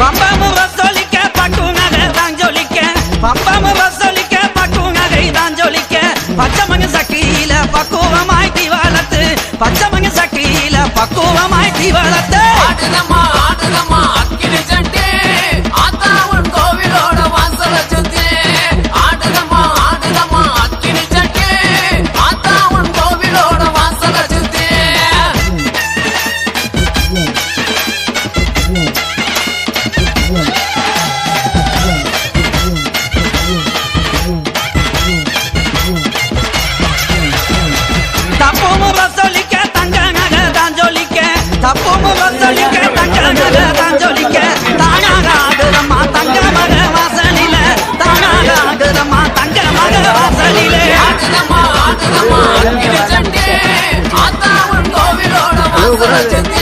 Papa? தப்பு முகசொலிக்க தங்க நக தான் ஜொலிக்க. தப்பு முகசொலிக்க தங்க நக தான் ஜொலிக்க. தானாக ஆகுதம்மா தங்க மக வாசலில. தானாக ஆகுதம்மா தங்க மக வாசலில. ஆகுதம்மா ஆகுதம்மா ஆத்தாவும் கோவிலோட வாசலில